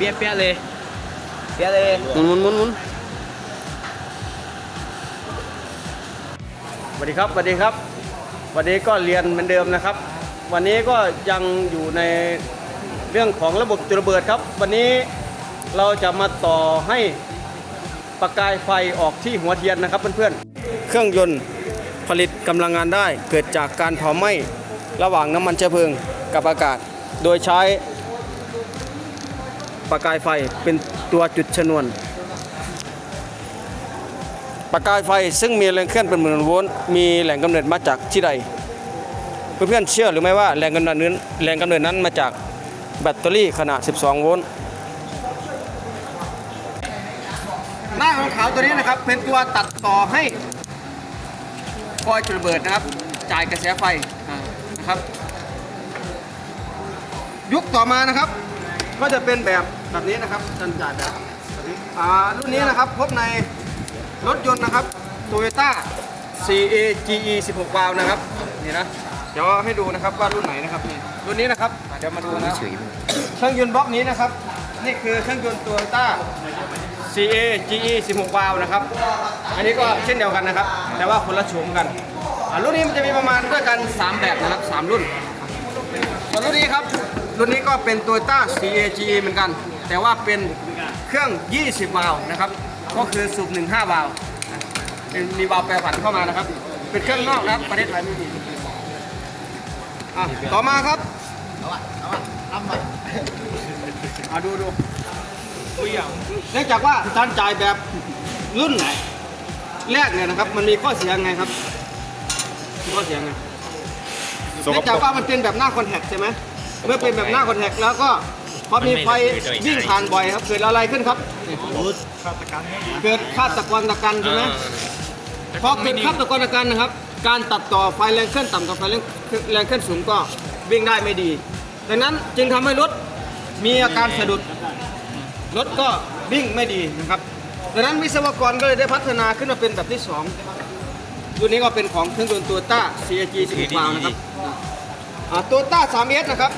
เปียะเปียะเลยเปียะเลยหมุนหมุนหมุนหมุนสวัสดีครับสวัสดีครับ วันนี้ก็เรียนเหมือนเดิมนะครับ วันนี้ก็ยังอยู่ในเรื่องของระบบจุดระเบิดครับ วันนี้เราจะมาต่อให้ประกายไฟออกที่หัวเทียนนะครับเพื่อนๆ เครื่องยนต์ผลิตกำลังงานได้เกิดจากการเผาไหม้ระหว่างน้ำมันเชื้อเพลิงกับอากาศ โดยใช้ ประกายไฟเป็นตัวจุดชนวน ประกายไฟซึ่งมีแรงเคลื่อนเป็นหมื่นโวลต์มีแหล่งกำเนิดมาจากที่ใด เพื่อนๆเชื่อหรือไม่ว่าแรงกำเนิดนั้นแรงกำเนิดนั้นมาจากแบตเตอรี่ขนาด 12 โวลต์หน้าของขาวตัวนี้นะครับ เป็นตัวตัดต่อให้คอยจุดระเบิดนะครับ จ่ายกระแสไฟอ่านะครับ ยุคต่อมานะครับ ก็จะเป็นแบบ แบบนี้นะครับจันจ่ายแบบแบบนี้อ่ารุ่นนี้นะครับพบในรถยนต์นะครับ Toyota CA GE 16 วาล์วนะครับนี่นะเดี๋ยวให้ดูนะครับว่ารุ่นไหนนะครับนี่รุ่นนี้นะครับเดี๋ยวมาดูนะเครื่องยนต์บล็อกนี้นะครับ นี่คือเครื่องยนต์ Toyota CA GE 16 วาล์วนะครับอันนี้ก็เช่นเดียวกันนะครับ แต่ว่าคนละโฉมกันรุ่นนี้มันจะมีประมาณด้วยกัน 3 แบบนะครับ 3 รุ่นส่วนรุ่นนี้ครับ รุ่นนี้ก็เป็น Toyota CAGE เหมือนกัน แต่ว่าเป็นเครื่อง 20 วาล์วนะครับ ก็คือสูบ15 วาล์วนะเป็นมีวาล์วแปรผันเข้ามานะครับ เป็นเครื่องนอกนะครับประเทศไทยไม่มีอะต่อมาครับเอาดูดูเนื่องจากว่าการจ่ายแบบรุ่นแรกเนี่ยนะครับ มันมีข้อเสียไงครับมีข้อเสียไงเนื่องจากว่ามันเป็นแบบหน้าคอนแทคใช่ไหมเมื่อเป็นแบบหน้าคอนแทคแล้วก็ พอมีไฟวิ่งผ่านบ่อยครับ เกิดอะไรขึ้นครับเกิดฆาตกรตะกันใช่ไหมพอเกิดฆาตกรตะกันนะครับ การตัดต่อไฟแรงเคลื่อนต่ำกับไฟแรงแรงเคลื่อนสูงก็วิ่งได้ไม่ดีดังนั้นจึงทำให้รถมีอาการสะดุดรถก็วิ่งไม่ดีนะครับดังนั้นวิศวกรก็เลยได้พัฒนาขึ้นมาเป็นแบบที่สองรุ่นนี้ก็เป็นของเครื่องยนต์ตัวต้า CAG 10วาล์วนะครับตัวต้า 3S นะครับ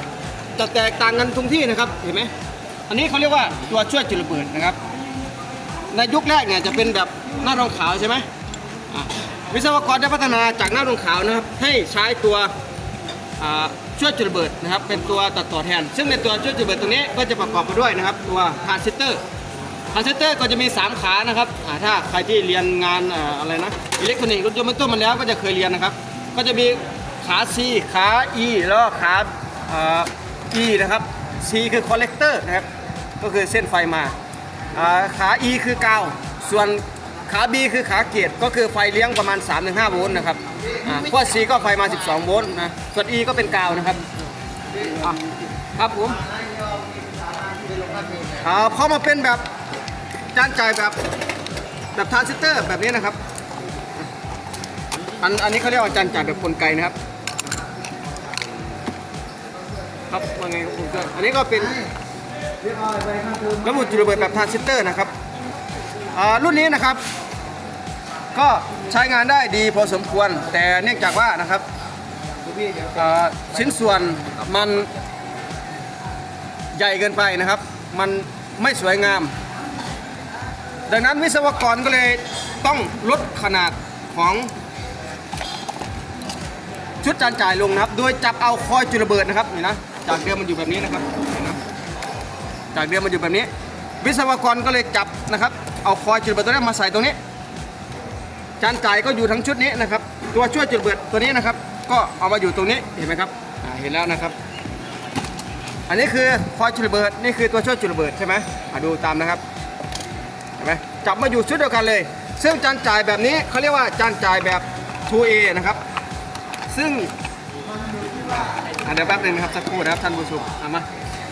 จะแตกต่างกันตรงที่นะครับเห็นไหมอันนี้เขาเรียกว่าตัวช่วยจุดระเบิดนะครับ ในยุคแรกเนี่ยจะเป็นแบบหน้ารองขาวใช่ไหมอะวิศวกรได้พัฒนาจากหน้ารองขาวนะครับ ให้ใช้ตัวช่วยจุดระเบิดนะครับ เป็นตัวตัดต่อแทน ซึ่งในตัวช่วยจุดระเบิดตัวนี้ก็จะประกอบไปด้วยนะครับ ตัวทรานซิสเตอร์ทรานซิสเตอร์ก็จะมี 3 ขานะครับถ้าใครที่เรียนงานออะไรนะอิเล็กทรอนิกส์รถยนต์เป็นต้นมาแล้วก็จะเคยเรียนนะครับ ก็จะมีขา C ขา E แล้วก็ขา E นะครับ C คือ collector นะครับ ก็คือเส้นไฟมาอ่าขา E คือกาว ส่วนขา B คือขาเกตก็คือไฟเลี้ยงประมาณ 3-5 โวลต์นะครับอ่าพว C ก็ไฟมา 12 โวลต์นะ ส่วน E ก็เป็นกาวนะครับ ครับผมอ่าพอมาเป็นแบบจานจ่ายแบบแบบทรานซิสเตอร์แบบนี้นะครับ อันอันนี้เขาเรียกว่าจานจ่ายแบบกลไกนะครับ ครับว่าไงครับคุณเพื่อนอันนี้ก็เป็นระบบจุดระเบิดแบบทรานซิสเตอร์นะครับอ่ารุ่นนี้นะครับ ก็ใช้งานได้ดีพอสมควร แต่เนื่องจากว่านะครับชิ้นส่วนมันใหญ่เกินไปนะครับ มันไม่สวยงาม ดังนั้นวิศวกรก็เลยต้องลดขนาดของชุดจานจ่ายลงนะครับ โดยจับเอาคอยจุดระเบิดนะครับนี่นะ จากเดิมมันอยู่แบบนี้นะครับจากเดิมมันอยู่แบบนี้ วิศวกรก็เลยจับนะครับ เอาคอยจุดเบิดตัวนี้มาใส่ตรงนี้ จานจ่ายก็อยู่ทั้งชุดนี้นะครับ ตัวช่วยจุดเบิดตัวนี้นะครับ ก็เอามาอยู่ตรงนี้เห็นไหมครับเห็นแล้วนะครับ อันนี้คือคอยจุดเบิดนี่คือตัวช่วยจุดเบิดใช่ไหมดูตามนะครับเห็นไหมจับมาอยู่ชุดเดียวกันเลย ซึ่งจานจ่ายแบบนี้เขาเรียกว่าจานจ่ายแบบ 2A นะครับ ซึ่ง อะเดี๋ยวแป๊บหนึงนะครับสักครู่นะครับท่านผู้ชมเอามา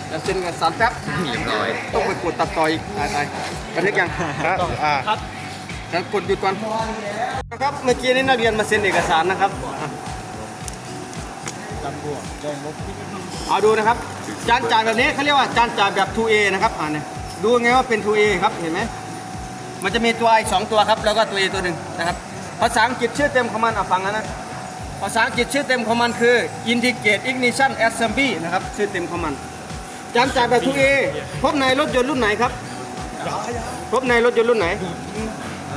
เดี๋ยวเซ็นกันสามแป๊บเรียบร้อยต้องไปกดตัดต่ออีกตายตายบันทึกยังครับอ่าครับเดี๋ยวกดหยุดก่อนนะครับเมื่อกี้นี้นักเรียนมาเซ็นเอกสารนะครับอะเอาดูนะครับ จานจ่ายแบบนี้เขาเรียกว่าจานจ่ายแบบ 2A นะครับอ่าเนี่ยดูไงว่าเป็น 2A ครับเห็นไหมมันจะมีตัว i สองตัวครับ แล้วก็ตัว a ตัวหนึ่งนะครับภาษาอังกฤษชื่อเต็มของมันอะฟังนะนะ ภาษาอังกฤษชื่อเต็มของมันคือ Integrate Ignition Assembly นะครับ ชื่อเต็มของมันจานจ่ายแบบทูเอพบในรถยนต์รุ่นไหนครับพบในรถยนต์รุ่นไหน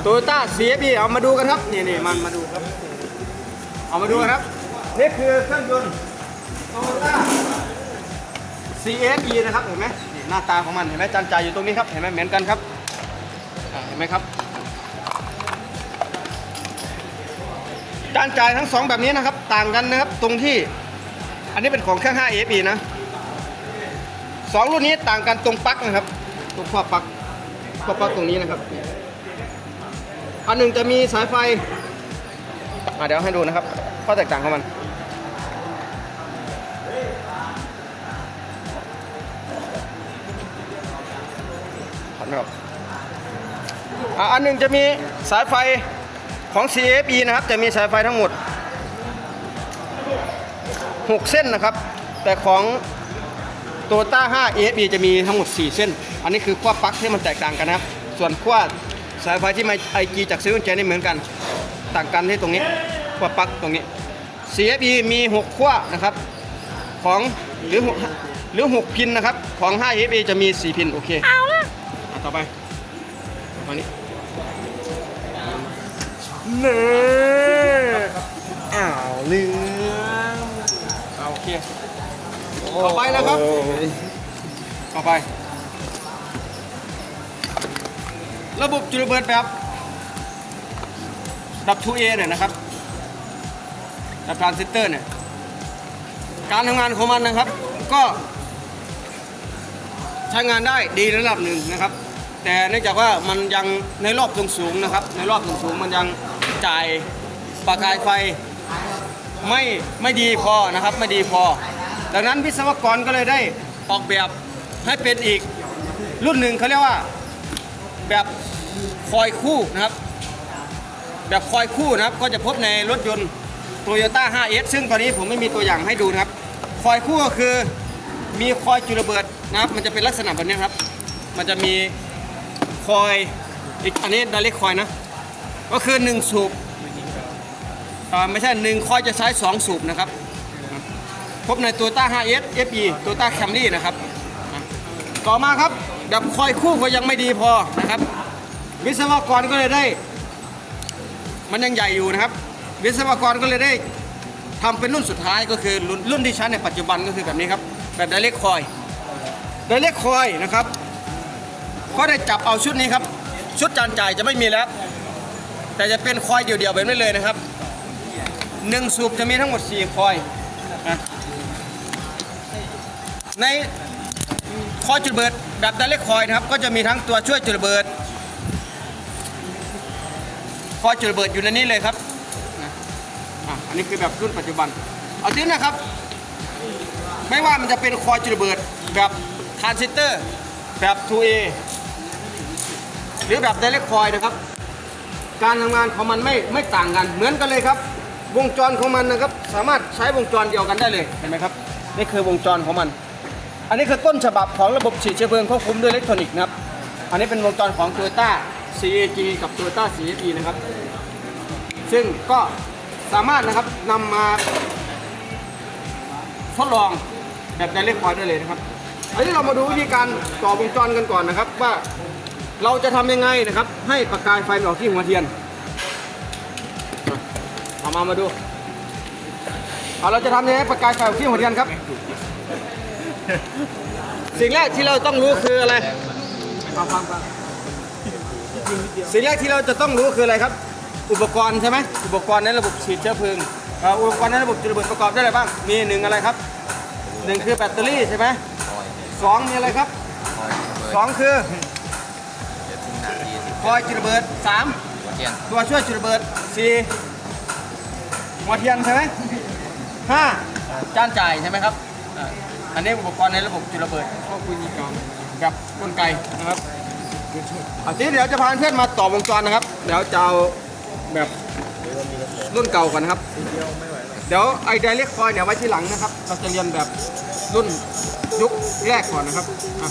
โตโยต้า CFE เอามาดูกันครับ นี่นี่มันมาดูครับ เอามาดูกันครับ นี่คือเครื่องยนต์โตโยต้า CFE นะครับ เห็นไหมนี่หน้าตาของมัน เห็นไหมจานจ่ายอยู่ตรงนี้ครับ เห็นไหมเหมือนกันครับ เห็นไหมครับ จานจ่ายทั้งสองแบบนี้นะครับ ต่างกันนะครับตรงที่ อันนี้เป็นของเครื่อง 5 AFE นะสองรุ่นนี้ต่างกันตรงปลั๊กนะครับ ตรงข้อปลั๊กข้อปลั๊กตรงนี้นะครับ อันหนึ่งจะมีสายไฟอะเดี๋ยวให้ดูนะครับ ข้อแตกต่างของมันถัดไม่ออกอะอันหนึ่งจะมีสายไฟ ของ CFE นะครับจะมีสายไฟทั้งหมด 6 เส้นนะครับ แต่ของโตต้า5 EFE จะมีทั้งหมด 4 เส้น อันนี้คือขั้วปลั๊กที่มันแตกต่างกันนะครับ ส่วนขั้วสายไฟที่มาไอจีจากเซเว่นเจนี่เหมือนกัน ต่างกันที่ตรงนี้ขั้วปลั๊กตรงนี้ CFE มี 6 ขั้วนะครับของหรือ6หรือ 6 พินนะครับ ของ5 EFE จะมี 4 พินโอเคเอาละต่อไปมานี้ เนื้ออ้าวเนื้อเอาโอเคต่อไปนะครับ ต่อไป ระบบจุลเบิดแบบดับ 2A เนี่ยนะครับดับทรานซิสเตอร์เนี่ย การทำงานของมันนะครับ ก็ ใช้งานได้ดีระดับหนึ่งนะครับ แต่เนื่องจากว่ามันยังในรอบสูงๆนะครับ ในรอบสูงๆมันยัง จ่ายประกายไฟไม่ไม่ดีพอนะครับไม่ดีพอ ดังนั้นวิศวกรก็เลยได้ออกแบบให้เป็นอีกรุ่นหนึ่งเขาเรียกว่าแบบคอยคู่นะครับ แบบคอยคู่นะครับก็จะพบในรถยนต์ Toyota 5S ซึ่งตอนนี้ผมไม่มีตัวอย่างให้ดูนะครับ คอยคู่ก็คือมีคอยจุลระเบิดนะครับ มันจะเป็นลักษณะแบบนี้ครับ มันจะมีคอยอีกอันนี้ดาเล็กคอยนะ ก็คือ 1 สูบอ่าไม่ใช่ 1 คอยจะใช้ 2 สูบนะครับ พบในตัวต้า 5S FE ตัวต้า Camry นะครับ ต่อมาครับแบบคอยคู่ก็ยังไม่ดีพอนะครับ วิศวกรก็เลยได้ มันยังใหญ่อยู่นะครับ วิศวกรก็เลยได้ทำเป็นรุ่นสุดท้ายก็คือรุ่นรุ่นที่ใช้ในปัจจุบันก็คือแบบนี้ครับ แบบไดเรกคอยไดเรกคอยนะครับ ก็ได้จับเอาชุดนี้ครับ ชุดจานจ่ายจะไม่มีแล้ว แต่จะเป็นคอยเดี่ยวๆแบบนี้เลยนะครับหนึ่งสูบจะมีทั้งหมด 4 คอย ในคอยจุดเบิดแบบไดเรกคอยนะครับ ก็จะมีทั้งตัวช่วยจุดเบิด คอยจุดเบิดอยู่ในนี้เลยครับอันนี้คือแบบรุ่นปัจจุบัน เอาทีนี้นะครับ ไม่ว่ามันจะเป็นคอยจุดเบิดแบบทรานซิสเตอร์แบบ 2A หรือแบบไดเรกคอยนะครับ การทำงานของมันไม่ไม่ต่างกัน เหมือนกันเลยครับ วงจรของมันนะครับ สามารถใช้วงจรเดียวกันได้เลยเห็นไหมครับนี่คือวงจรของมัน อันนี้คือต้นฉบับของระบบฉีดเชื้อเพลิงควบคุมด้วยอิเล็กทรอนิกส์นะครับอันนี้เป็นวงจรของ Toyota CAG กับ Toyota CFE นะครับ ซึ่งก็สามารถนะครับนำมาทดลองแบบไดเรกคอยได้เลยนะครับอันนี้เรามาดูวิธีการต่อวงจรกันก่อนนะครับว่า เราจะทำยังไงนะครับ ให้ประกายไฟออกที่หัวเทียนเอามามาดูเอาเราจะทำยังไงประกายไฟออกที่หัวเทียนครับ สิ่งแรกที่เราต้องรู้คืออะไรฟังฟังสิ่งแรกที่เราจะต้องรู้คืออะไรครับ อุปกรณ์ใช่ไหมอุปกรณ์ในระบบฉีดเชื้อเพลิงอุปกรณ์ในระบบจุดระเบิดประกอบได้อะไรบ้างมีหนึ่งอะไรครับหนึ่งคือแบตเตอรี่ใช่ไหมสองมีอะไรครับสองคือ คอยจุดระเบิดสามตัวช่วยจุดระเบิดสี่หัวเทียนใช่ไหมห้าจานจ่ายใช่ไหมครับอ่าอันนี้อุปกรณ์ในระบบจุดระเบิดก็คุยกรรมกับกลไกนะครับอาทีนี้เดี๋ยวจะพาเพื่อนมาต่อวงจรนะครับ เดี๋ยวจะเอาแบบรุ่นเก่าก่อนนะครับ เดี๋ยวไอ้ไดเรกคอยเนี่ยไว้ที่หลังนะครับ เราจะเรียนแบบรุ่นยุคแรกก่อนนะครับอะ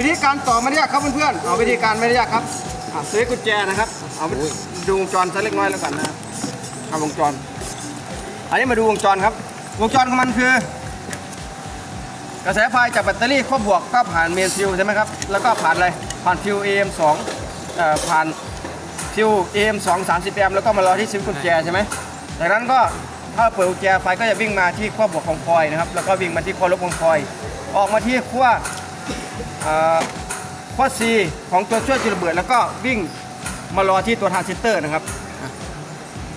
วิธีการต่อไม่ได้ยากครับเพื่อนๆเอาวิธีการไม่ได้ยากครับอะซื้อกุญแจนะครับ เอาไปดูวงจรสักเล็กน้อยแล้วกันนะครับเอาวงจร อันนี้มาดูวงจรครับ วงจรของมันคือ กระแสไฟจากแบตเตอรี่ขั้วบวกก็ผ่านเมนฟิวใช่ไหมครับ แล้วก็ผ่านอะไร ผ่านฟิว AM2 เอ่อผ่านฟิว AM2 30แอมป์แล้วก็มารอที่ซิมกุญแจใช่ไหมจากนั้นก็ถ้าเปิดกุญแจไฟก็จะวิ่งมาที่ขั้วบวกของคอยนะครับ แล้วก็วิ่งมาที่ขั้วลบของคอย ออกมาที่ขั้ว เอ่อขั้ว C ของตัวช่วยจุดระเบิด แล้วก็วิ่งมารอที่ตัวทรานซิสเตอร์นะครับ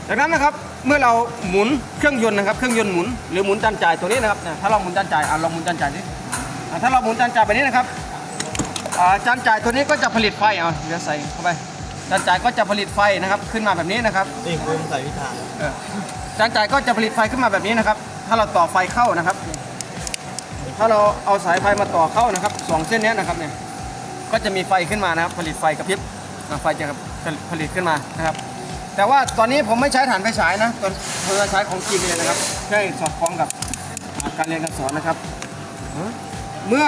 จากนั้นนะครับเมื่อเราหมุนเครื่องยนต์นะครับ เครื่องยนต์หมุนหรือหมุนจานจ่ายตัวนี้นะครับเนี่ยถ้าเราหมุนจานจ่ายอะลองหมุนจานจ่ายดิอะถ้าเราหมุนจานจ่ายแบบนี้นะครับอ่าจานจ่ายตัวนี้ก็จะผลิตไฟเอาเดี๋ยวใส่เข้าไปจานจ่ายก็จะผลิตไฟนะครับขึ้นมาแบบนี้นะครับนี่คุณใส่พิธาเออจานจ่ายก็จะผลิตไฟขึ้นมาแบบนี้นะครับ ถ้าเราต่อไฟเข้านะครับ ถ้าเราเอาสายไฟมาต่อเข้านะครับสองเส้นนี้นะครับเนี่ยก็จะมีไฟขึ้นมานะครับ ผลิตไฟกระพริบไฟจะผลิตขึ้นมานะครับ แต่ว่าตอนนี้ผมไม่ใช้ถ่านไฟฉายนะตอนผมจะใช้ของจริงเลยนะครับเพื่อสอดคล้องกับการเรียนการสอนนะครับ เมื่อ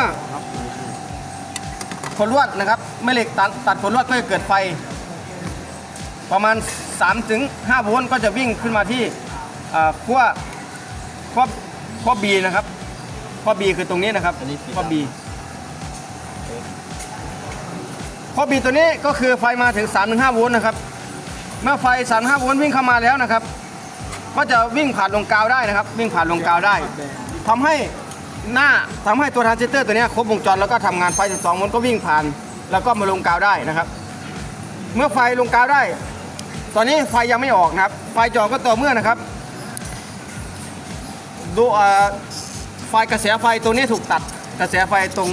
ขนลวดนะครับแม่เหล็กตัดตัดขนลวดก็จะเกิดไฟ ประมาณ3ถึง5โวลต์ก็จะวิ่งขึ้นมาที่ขั้วขั้วขั้วบีนะครับ ขั้วบีคือตรงนี้นะครับขั้วบีขั้วบีตัวนี้ก็คือไฟมาถึง3ถึง5โวลต์นะครับ เมื่อไฟ 3-5 โวลต์วิ่งเข้ามาแล้วนะครับ ก็จะวิ่งผ่านลงกาวได้นะครับ วิ่งผ่านลงกาวได้ ทำให้หน้าทำให้ตัวทรานซิสเตอร์ตัวเนี้ยครบวงจรแล้วก็ทำงานไฟ 12โวลต์ก็วิ่งผ่าน แล้วก็มาลงกาวได้นะครับ เมื่อไฟลงกาวได้ ตอนนี้ไฟยังไม่ออกนะครับ ไฟจออกก็ต่อเมื่อนะครับ ดูเอ่อ ไฟกระแสไฟตัวนี้ถูกตัด กระแสไฟตรง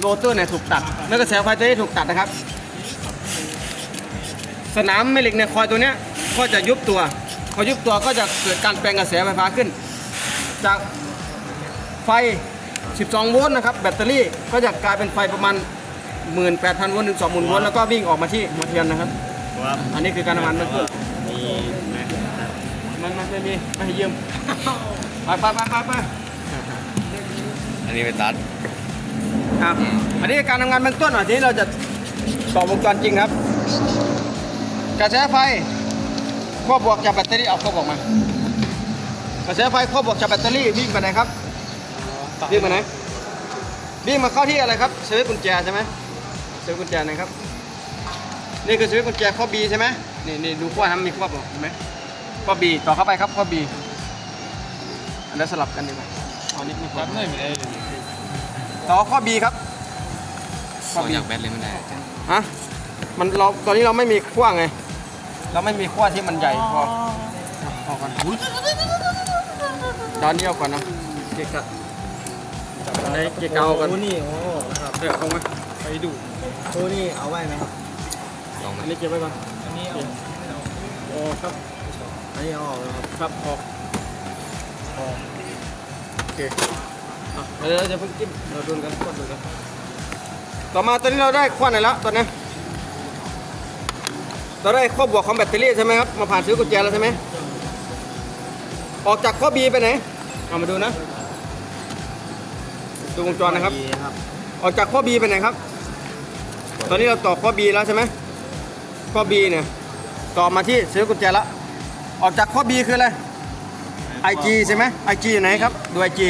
โรเตอร์เนี่ยถูกตัดเมื่อกระแสไฟตัวนี้ถูกตัดนะครับ สนามแม่เหล็กในคอยตัวเนี้ยก็จะยุบตัว พอยุบตัวก็จะเกิดการแปลงกระแสไฟฟ้าขึ้น จากไฟ 12 โวลต์นะครับแบตเตอรี่ก็จะกลายเป็นไฟประมาณ 18,000 โวลต์ถึง 20,000 โวลต์แล้วก็วิ่งออกมาที่หัวเทียนนะครับ ครับอันนี้คือการทำงานเบื้องต้นมีไหมมันมันไม่มีไม่ให้ยืม ไปไปไปไปไป อันนี้ไปตัดครับ อันนี้การทำงานเบื้องต้นอะทีนี้เราจะต่อวงจรจริงครับ กระแสไฟขั้วบวกจากแบตเตอรี่เอาขั้วบวกมากระแสไฟขั้วบวกจากแบตเตอรี่วิ่งไปไหนครับวิ่งมาไหนวิ่งมาเข้าที่อะไรครับสวิตช์กุญแจใช่ไหมสวิตช์กุญแจไหนครับนี่คือสวิตช์กุญแจข้อ B ใช่ไหมนี่นี่ดูขั้วทำมีขั้วบอกเห็นไหมข้อ B ต่อเข้าไปครับข้อ B อันนี้สลับกันดีกว่า เอานิดนึงครับไม่ได้ต่อข้อ B ครับ สองอย่างแบตเลยไม่ได้ฮะ มันเราตอนนี้เราไม่มีขั้วไง เราไม่มีขั้วที่มันใหญ่พอพอกันดอนนี้เอาก่อนนะ เกะกะอันนี้เกะกะเอากัน โอ้นี่โอ้ครับเดี๋ยวเอาไว้ไปดูโอ้นี่เอาไว้ไหมครับลองไหมอันนี้เก็บไว้ก่อนอันนี้เอาโอ้ครับอันนี้เอาออกแล้วครับครับออกออกโอ เคอะเดี๋ยวเดี๋ยวเพิ่งจิ้มเราดูกันกดดูกันต่อมาตอนนี้เราได้ขั้วไหนแล้วตอนนี้เราได้ข้อบวกของแบตเตอรี่ใช่ไหมครับมาผ่านซื้อกุญแจแล้วใช่ไหมออกจากข้อ B ไปไหนเอามาดูนะดูวงจรนะครับดีครับออกจากข้อ B ไปไหนครับ ตอนนี้เราต่อข้อ B แล้วใช่ไหมข้อ B เนี่ยต่อมาที่ซื้อกุญแจแล้วออกจากข้อ B คืออะไร IG ใช่ไหม IG อยู่ไหนครับ ดู IG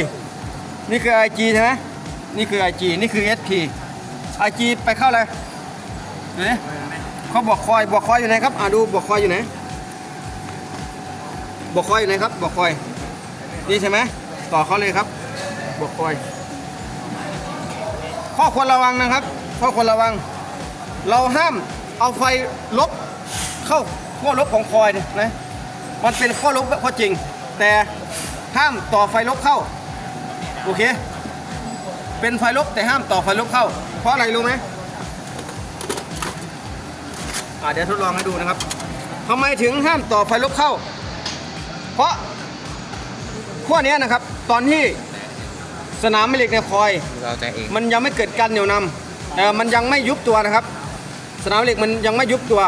นี่คือ IG ใช่ไหมนี่คือ IG นี่คือ SP IG ไปเข้าเลยดูนี่เขาบอกคอยบอกคอยอยู่ไหนครับ อ่าดูบอกคอยอยู่ไหนบอกคอยอยู่ไหนครับบอกคอย นี่ใช่ไหมต่อเขาเลยครับบอกคอย ข้อควรระวังนะครับ ข้อควรระวัง เราห้ามเอาไฟลบเข้าขั้วลบของคอยนะมันเป็นข้อลบข้อจริง แต่ห้ามต่อไฟลบเข้า โอเค เป็นไฟลบแต่ห้ามต่อไฟลบเข้า เพราะอะไรรู้ไหมอ่าเดี๋ยวทดลองให้ดูนะครับทำไมถึงห้ามต่อไฟลบเข้า เพราะขั้วเนี้ยนะครับ ตอนที่สนามแม่เหล็กในคอย เราใจเองมันยังไม่เกิดการเหนี่ยวนำเอ่อมันยังไม่ยุบตัวนะครับ สนามเหล็กมันยังไม่ยุบตัว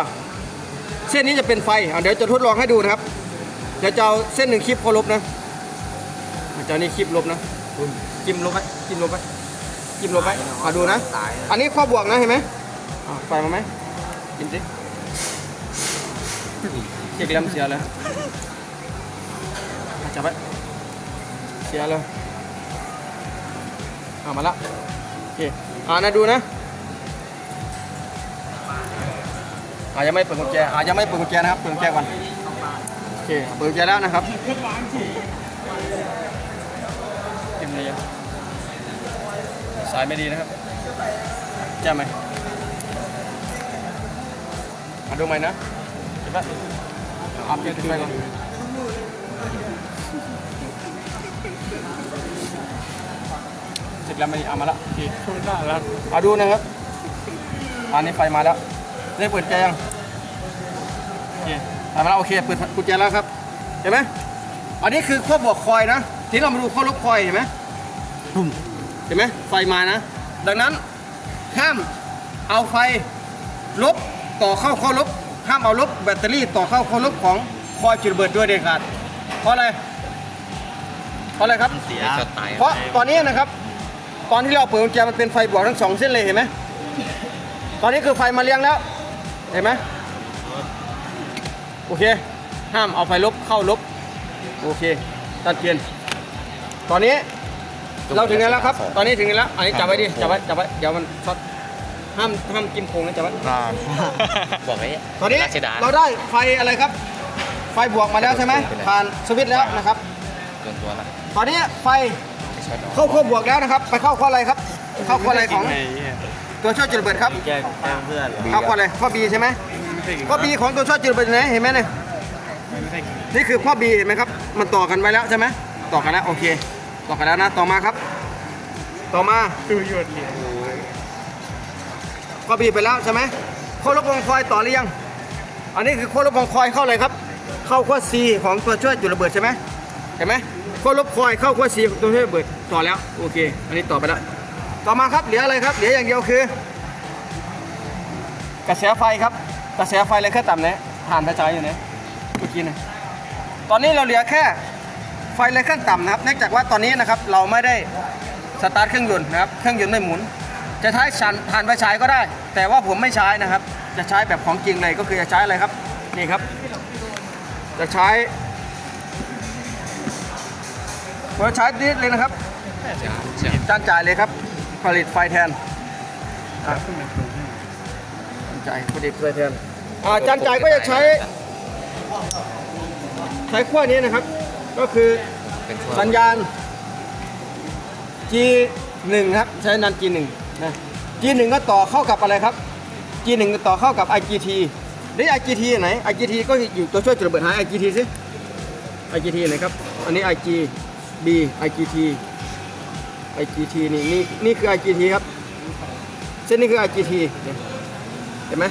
เส้นนี้จะเป็นไฟอะเดี๋ยวจะทดลองให้ดูนะครับ เดี๋ยวจะเอาเส้นหนึ่งคลิปเขาลบนะเจ้านี่คลิปลบนะจิ้มลบไปจิ้มลบไปจิ้มลบไปอะดูนะ อันนี้ข้อบวกนะเห็นไหมไฟมาไหมกินสิเช็คแล้วมันเสียเลยจับไว้เสียเลยอ่ามาละโอเคอ่านะดูนะอายังไม่เปิดกุญแจอายังไม่เปิดกุญแจนะครับเปิดกุญแจก่อน โอเคเปิดกุญแจแล้วนะครับเต็มเลยสายไม่ดีนะครับแจ่มไหมมาดูใหม่นะเห็นปะอัพเดทไปก่อนเสร็จแล้วไม่เอามาล้วโอเคได้แล้วเอาดูนะครับ อันนี้ไฟมาแล้ว ได้เปิดแจยัง มาแล้วโอเคเปิดกุญแจแล้วครับ เห็นไหมอันนี้คือขั้วบวกคอยนะ ทีนี้เรามาดูขั้วลบคอยเห็นไหมปุ่มเห็นไหมไฟมานะ ดังนั้นห้ามเอาไฟลบต่อเข้าข้อลบ ห้ามเอาลบแบตเตอรี่ต่อเข้าข้อลบของคอยจุดระเบิดด้วยเด็ดขาดเพราะอะไรเพราะอะไรครับเสียช็อตตายเพราะตอนนี้นะครับ ตอนที่เราเปิดกุญแจมันเป็นไฟบวกทั้งสองเส้นเลยเห็นไหมตอนนี้คือไฟมาเลี้ยงแล้ว เห็นไหม โอเค ห้ามเอาไฟลบเข้าลบ โอเค ตัดเปลี่ยน ตอนนี้เราถึงไหนแล้วครับ ตอนนี้ถึงไหนแล้ว อันนี้จับไว้ดิ จับไว้ จับไว้ เดี๋ยวมันช็อต ห้ามห้ามกิมโคงนะจับไว้บอกไว้ตอนนี้ราชดาเราได้ไฟอะไรครับ ไฟบวกมาแล้วใช่ไหม ผ่านสวิตช์แล้วนะครับจนตัวละตอนนี้ไฟช็อตออกเข้าขั้วบวกแล้วนะครับ ไปเข้าข้ออะไรครับ เข้าข้ออะไรของ ตัวช่วยจุดระเบิดครับแจ้งแจ้งเพื่อนเหรอเข้าข้ออะไร ข้อ B ใช่ไหม ข้อ B ของตัวช่วยจุดระเบิดอยู่ไหนเห็นไหมเนี่ยนี่คือข้อ B เห็นไหมครับ มันต่อกันไว้แล้วใช่ไหมต่อกันแล้วโอเค ต่อกันแล้วนะต่อมาครับ ต่อมาข้อ B ไปแล้วใช่ไหมข้อลบวงคอยต่อหรือยังอันนี้คือข้อลบวงคอยเข้าเลยครับ เข้าข้อ C ของตัวช่วยจุดระเบิดใช่ไหมเห็นไหมข้อลบคอยเข้าข้อ C ของตัวช่วยระเบิดต่อแล้วโอเค อันนี้ต่อไปแล้วต่อมาครับเหลืออะไรครับเหลืออย่างเดียวคือ กระแสไฟครับ กระแสไฟเลยแค่ต่ำเนะผ่านกระจายอยู่นะเมื่อกี้นะตอนนี้เราเหลือแค่ไฟเลยขั้นต่ำนะครับเนื่องจากว่าตอนนี้นะครับเราไม่ได้สตาร์ทเครื่องยนต์นะครับเครื่องยนต์ไม่หมุน จะใช้ชันผ่านไฟฉายก็ได้ แต่ว่าผมไม่ใช้นะครับ จะใช้แบบของจริงเลยก็คือจะใช้อะไรครับนี่ครับ จะใช้ผมจะใช้ดิสเลยนะครับจานจ่ายเลยครับ ผลิตไฟแทนอะจานจ่ายผลิตไฟแทน อ่าจานจ่ายก็จะใช้ใช้ขั้วนี้นะครับ ก็คือเป็นขั้วสัญญาณ G1 ครับใช้สัญญาณ G1 นะ G1 ก็ต่อเข้ากับอะไรครับ G1 ก็ต่อเข้ากับ IGT นี่ IGT ไหน IGT ก็อยู่ตัวช่วยจุดระเบิดหา IGT สิ IGT ไหนครับ อันนี้ IGB IGT IGT นี่นี่นี่คือ IGT ครับเส้นนี้คือ IGT เนี่ยเห็นไหม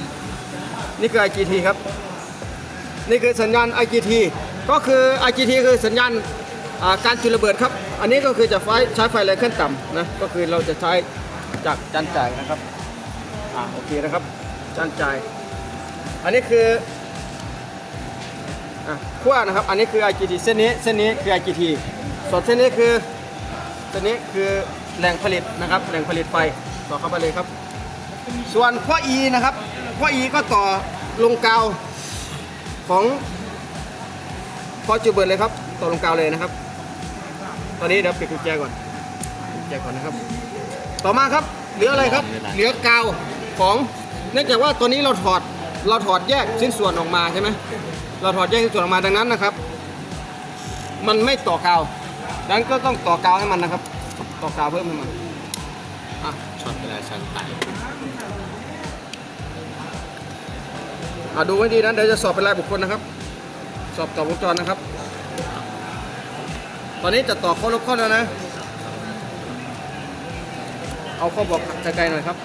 นี่คือ IGT ครับ นี่คือสัญญาณ IGT ก็คือ IGT คือสัญญาณการจุดระเบิดครับ อันนี้ก็คือจะไฟใช้ไฟแรงขั้นต่ำนะ ก็คือเราจะใช้จากจานจ่ายนะครับ อ่าโอเคนะครับจานจ่าย อันนี้คืออะขั้วนะครับ อันนี้คือ IGT เส้นนี้ เส้นนี้คือ IGT ส่วนเส้นนี้คือตัวนี้คือแหล่งผลิตนะครับ แหล่งผลิตไฟต่อเข้าไปเลยครับ ส่วนข้อ E นะครับ ข้อ E ก็ต่อลงกาวของพอจุดเบิดเลยครับต่อลงกาวเลยนะครับ ตอนนี้เดี๋ยวปิดกุญแจก่อนกุญแจก่อนนะครับ ต่อมาครับเหลืออะไรครับ เหลือกาวของเนื่องจากว่าตัวนี้เราถอดเราถอดแยกชิ้นส่วนออกมาใช่ไหมเราถอดแยกชิ้นส่วนออกมาดังนั้นนะครับ มันไม่ต่อกาวดังนั้นก็ต้องต่อกาวให้มันนะครับ ต่อกาวเพิ่มให้มันอะช็อตเวลาช็อตต ดูไว้ดีนะเดี๋ยวจะสอบเป็นรายบุคคลนะครับ สอบต่อวงจรนะครับ ตอนนี้จะต่อข้อลบข้อแล้วนะ เอาข้อบอกไกลๆหน่อยครับ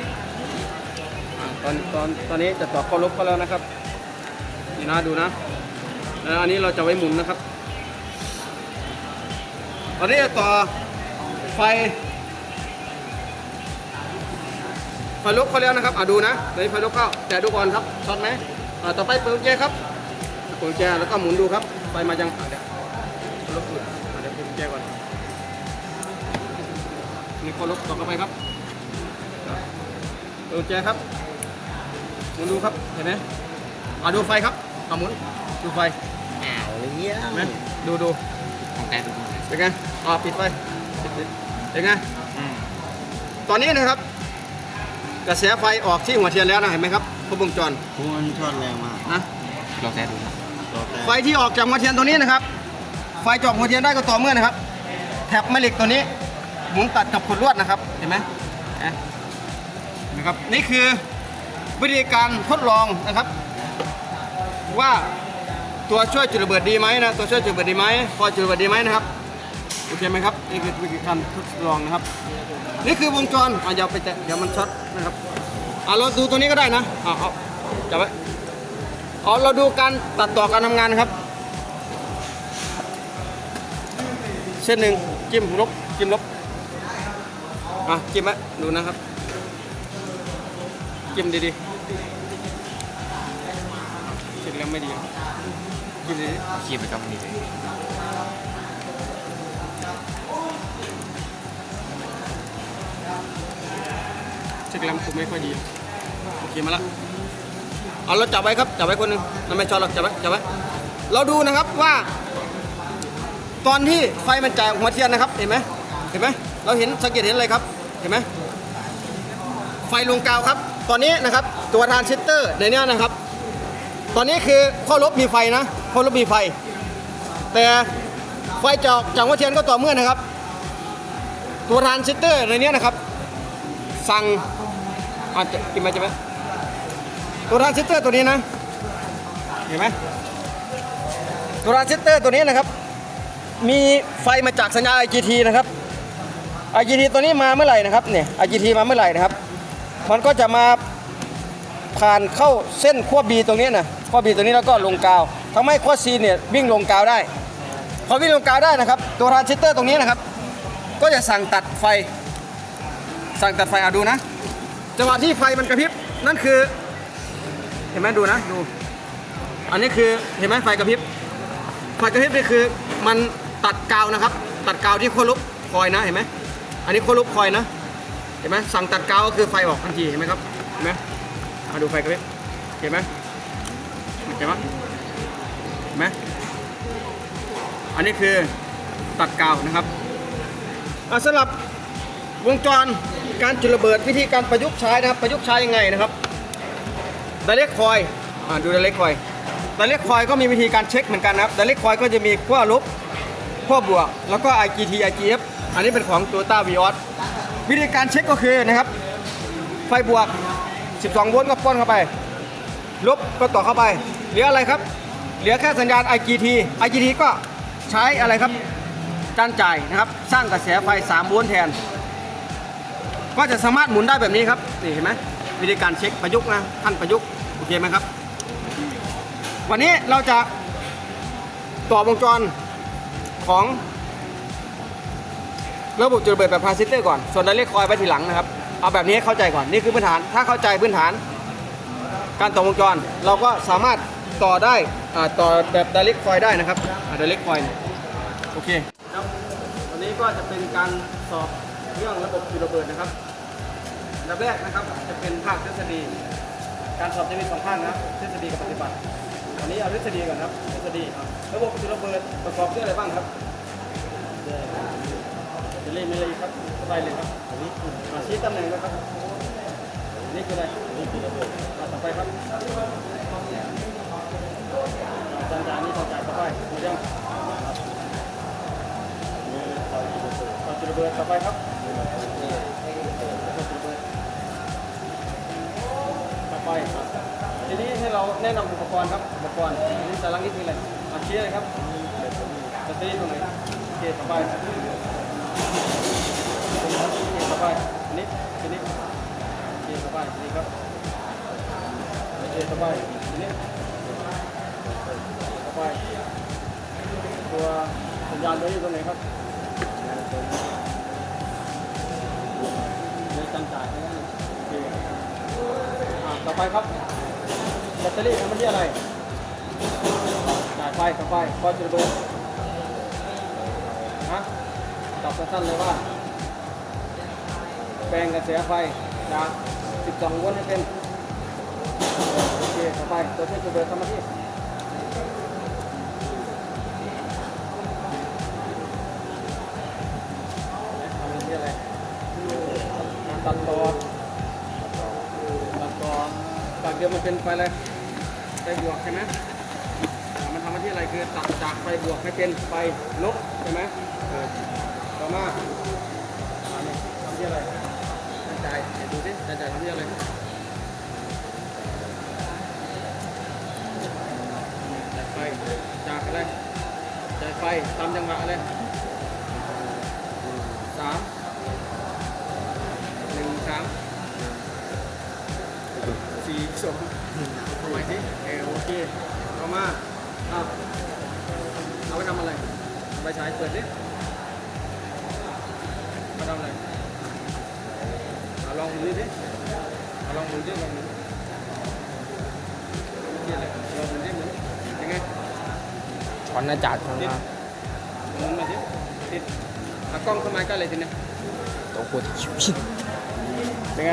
ตอนตอนตอนนี้จะต่อข้อลบข้อแล้วนะครับนี่นะดูนะแล้วอันนี้เราจะไว้หมุนนะครับ ตอนนี้จะต่อไฟไฟลุกเขาแล้วนะครับ อะดูนะในไฟลุกเข้าแต่ดูก่อนครับช็อตไหม อ่าต่อไปเปิดกุญแจครับเปิดกุญแจแล้วก็หมุนดูครับไฟมายังอะเดี๋ยวลุกอยู่อะเดี๋ยวเปิดกุญแจก่อนนี่ไฟลุกต่อเข้าไปครับอะเปิดกุญแจครับหมุนดูครับเห็นไหมอะดูไฟครับอะหมุนดูไฟอ้าวเลี้ยเห็นไหมดูดูของแต่ดูเป็นไงอะปิดไฟปิดปิดเป็นไงอืมตอนนี้นะครับ กระแสไฟออกที่หัวเทียนแล้วนะเห็นไหมครับ ครบวงจรพวกมันช็อตแรงมากนะลองแท้ดูนะตัวแต่ไฟที่ออกจากหัวเทียนตัวนี้นะครับ ไฟจอกหัวเทียนได้ก็ต่อเมื่อนะครับ แถบแม่เหล็กตัวนี้หมุนตัดกับขดลวดนะครับเห็นไหมเห็นไหมครับนี่คือวิธีการทดลองนะครับ ว่าตัวช่วยจุดระเบิดดีไหมนะตัวช่วยจุดระเบิดดีไหมพอจุดระเบิดดีไหมนะครับโอเคไหมครับนี่คือวิธีการทดลองนะครับ นี่คือวงจรอะอย่าไปแตะเดี๋ยวมันช็อตนะครับ อะเราดูตัวนี้ก็ได้นะอะเอาจับไว้เอาเราดูการตัดต่อการทำงานครับ เส้นหนึ่งจิ้มลบจิ้มลบอะจิ้มไว้ดูนะครับ จิ้มดีๆเสร็จแล้วไม่ดีจิ้มดีเอาคีบไปกับนี่เลยเสร็จแล้วผมไม่ค่อยดี โอเคมาละเอาเราจับไว้ครับจับไว้คนหนึ่งนั่นไม่ชอบหรอกจับไว้จับไว้เราดูนะครับว่า ตอนที่ไฟมันจ่ายหัวเทียนนะครับเห็นไหมเห็นไหมเราเห็นสังเกตเห็นอะไรครับเห็นไหมไฟลงกาวครับ ตอนนี้นะครับตัวทานซิสเตอร์ในนี้นะครับ ตอนนี้คือข้อลบมีไฟนะข้อลบมีไฟ แต่ไฟจากจากหัวเทียนก็ต่อเมื่อนะครับ ตัวทรานซิสเตอร์ในนี้นะครับ สั่งอาจจะกินไหมจะไหม ตัวรานซิสเตอร์ตัวนี้นะ เห็นไหมตัวรานซิสเตอร์ตัวนี้นะครับ มีไฟมาจากสัญญาณ IGT นะครับ IGT ตัวนี้มาเมื่อไหร่นะครับเนี่ย IGT มาเมื่อไหร่นะครับ มันก็จะมาผ่านเข้าเส้นขั้ว B ตรงนี้นะขั้ว B ตรงนี้แล้วก็ลงกาวทำให้ขั้ว C เนี่ยวิ่งลงกาวได้ พอวิ่งลงกาวได้นะครับ ตัวทรานซิสเตอร์ตรงนี้นะครับ ก็จะสั่งตัดไฟ สั่งตัดไฟเอาดูนะ จังหวะที่ไฟมันกระพริบนั่นคือ ห็นไหมดูนะดู อันนี้คือเห็นไหมไฟกระพริบไฟกระพริบนี่คือมันตัดกาวนะครับ ตัดกาวที่ขั้วลบคอยนะเห็นไหมอันนี้ขั้วลบคอยนะ เห็นไหมสั่งตัดกาวก็คือไฟออกทันทีเห็นไหมครับเห็นไหมมาดูไฟกระพริบเห็นไหมเห็นไหมเห็นไหมอันนี้คือตัดกาวนะครับอะสำหรับวงจรการจุดระเบิดวิธีการประยุกต์ใช้นะครับประยุกต์ใช้ยังไงนะครับ ดเรกคอยอ่าดูดเรกคอยดเรกคอยก็มีวิธีการเช็คเหมือนกันนะครับดเรกคอยก็จะมีขั้วลบขั้วบวก แล้วก็ IGT IGF อันนี้เป็นของ Toyota Vios วิธีการเช็คก็คือนะครับ ไฟบวก 12 โวลต์ก็ป้อนเข้าไป ลบก็ต่อเข้าไป เหลืออะไรครับ เหลือแค่สัญญาณ IGT IGT ก็ใช้อะไรครับการจ่ายนะครับ สร้างกระแสไฟ 3 โวลต์แทน ก็จะสามารถหมุนได้แบบนี้ครับ นี่เห็นไหมวิธีการเช็คประยุกต์นะท่านประยุกต์ เคไหมครับ วันนี้เราจะต่อวงจรของระบบจุดระเบิดแบบพาซิสเตอร์ก่อน ส่วนไดเรกคอยไว้ทีหลังนะครับ เอาแบบนี้ให้เข้าใจก่อน นี่คือพื้นฐาน ถ้าเข้าใจพื้นฐาน การต่อวงจร เราก็สามารถต่อได้ต่อแบบไดเรกคอยได้นะครับไดเรกคอยโอเคครับวันนี้ก็จะเป็นการสอบเรื่องระบบจุดระเบิดนะครับอันดับแรกนะครับจะเป็นภาคทฤษฎี การสอบจะมีสองภาคนะครับทฤษฎีกับปฏิบัติวันนี้เอาทฤษฎีก่อนครับทฤษฎีระบบจุดระเบิดประกอบด้วยอะไรบ้างครับจะเล่นไม่เลยครับสบายเลยครับอันนี้อ่าชี้ตำแหน่งนะครับอันนี่คืออะไรนี่คือระบบอ่าต่อไปครับจานจานนี้ต่อจากต่อไปหมดยังต่อจุดระเบิดต่อไปครับ ไปครับ ทีนี้ให้เราแนะนำอุปกรณ์ครับ อุปกรณ์อันนี้สารังนี่คืออะไรอ่าชี้เลยครับสตรีตรงไหนโอเคต่อไปต่อไปอันนี้อันนี้โอเคต่อไปอันนี้ครับโอเคต่อไปอันนี้ต่อไปตัวสัญญาณตัวนี้ตรงไหนครับในการจ่ายนะครับ ต่อไปครับแบตเตอรี่ทำหน้าที่อะไรจ่ายไฟต่อไปคอยจุดระเบิดฮะตอบสั้นๆเลยว่าแปลงกระแสไฟจาก 12 โวลต์ให้เป็นโอเคต่อไปตัวเชื่อมจุดเบิดทำหน้าที่ ดิมมันเป็นไฟอะไรไฟบวกใช่ไหมมันทำหน้าที่อะไรคือตัดจากไฟบวกให้เป็นไฟลบใช่ไหมต่อมาทำที่อะไรจานจ่ายไหนดูสิจานจ่ายทำที่อะไรจ่ายไฟจากอะไรจ่ายไฟตามจังหวะอะไร สี่สองทำไมสิเออโอเคต่อมาเอะเอาไปทำอะไรเอาไปใช้เปิดดิมาทำอะไรเอาลองดูดิเอาลองดูดิลองดูดินี่อะไรลองดูดิเหมือนยังไงช้อนอาจารย์ช้อนติดมาหมุนมาสิติดเอากล้องเข้ามากล้เลยทีนี้ตัวโคตรชิบเป็นไง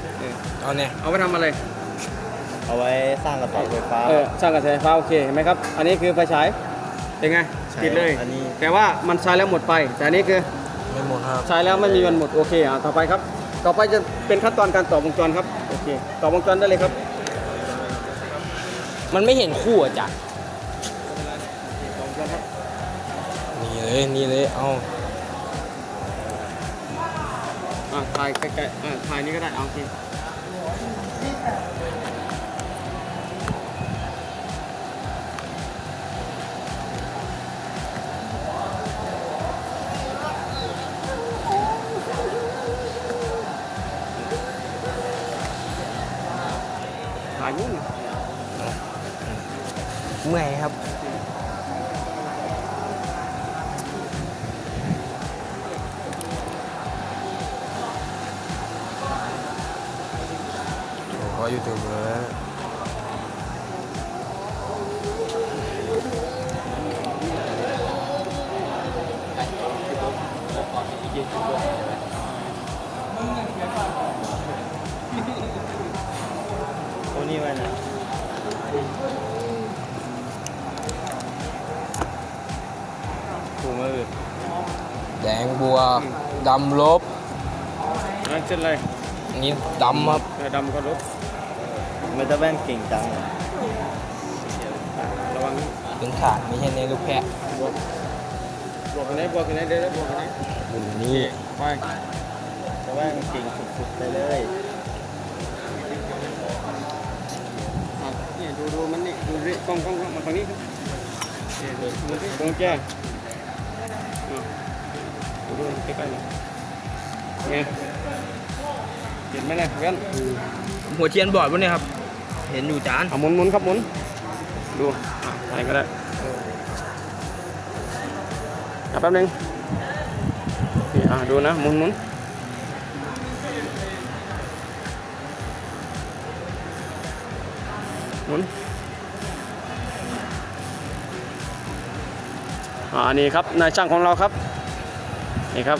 เพื่อนเออเอาเนี่ยเอาไปทำอะไร เอาไว้สร้างกระแสไฟฟ้า เออสร้างกระแสไฟฟ้าโอเคเห็นไหมครับ อันนี้คือไฟฉายเป็นไงใช่ติดเลย อันนี้ แต่ว่ามันใช้แล้วหมดไป แต่อันนี้คือไม่หมดครับ ใช้แล้วไม่มีวันหมดโอเคอะต่อไปครับ ต่อไปจะเป็นขั้นตอนการต่อวงจรครับโอเคต่อวงจรได้เลยครับ มันไม่เห็นคู่อาจารย์ต่อวงจรครับนี่เลยนี่เลยเอา อะถ่ายใกล้ๆอะถ่ายนี้ก็ได้เอาโอเคถ่ายนู้นเมื่อยครับ ยูทูบเบอร์ตัวนี้ไว้นะถูกไหมเออแดงบวกดำลบนั่นเส้นอะไรอันนี้ดำครับ เออดำก็ลบ มันจะแว่นเก่งจังระวังเป็นขาดไม่ใช่ในลูกแพะบวกบวกกันไหนบวกกันไหนเดี๋ยวบวกกันไหนบุญนี้ไปจะแว่นเก่งสุดๆไปเลยอะเนี่ยดูดูมันนี่ดูดิกล้องกล้องกล้องมาฝั่งนี้ครับเนี่ยดูดูสิตรงแจ้งอะดูดูใกล้ๆหน่อยไงเห็นไหมเนี่ยเพื่อนหัวเทียนบอดวะเนี่ยครับ เห็นอยู่จานเอาหมุนหมุนครับหมุน ดูอะอะไรก็ได้แป๊บนึงนี่อะดูนะหมุนหมุนหมุนอ่านี่ครับนายช่างของเราครับ นี่ครับ